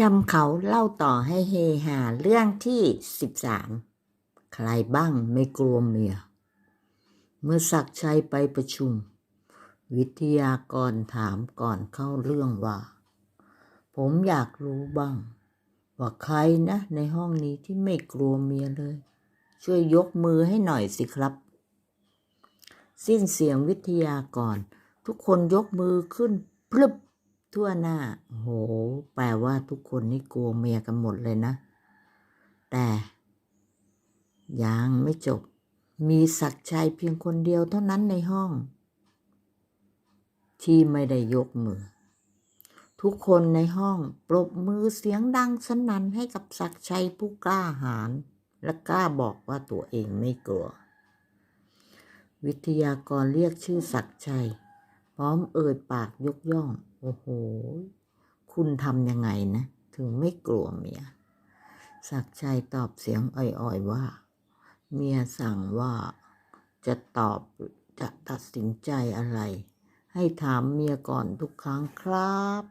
จำเขาเล่าต่อให้เฮฮาเรื่องที่สิบสามใครบ้างไม่กลัวเมีย เมื่อศักชัยไปประชุม วิทยากรถามก่อนเข้าเรื่องว่า ผมอยากรู้บ้าง ว่าใครนะในห้องนี้ที่ไม่กลัวเมียเลย ช่วยยกมือให้หน่อยสิครับ สิ้นเสียงวิทยากร ทุกคนยกมือขึ้นพลึบทั่วหน้าโอ้โหแปล ว่าทุกคนนี่กลัวเมียกันหมดเลยนะ แต่ยังไม่จบ มีศักชัยเพียงคนเดียวเท่านั้นในห้อง ที่ไม่ได้ยกมือ ทุกคนในห้องปรบมือเสียงดังสนั่นให้กับศักชัยผู้กล้าหาญและกล้าบอกว่าตัวเองไม่กลัว วิทยากรเรียกชื่อศักชัย พร้อมเอ่ยปากยกย่อง โอ้โห คุณทำยังไงนะ ถึงไม่กลัวเมีย ศักชัยตอบเสียงอ่อยๆว่า เมียสั่งว่าจะตอบจะตัดสินใจอะไร ให้ถามเมียก่อนทุกครั้งครับ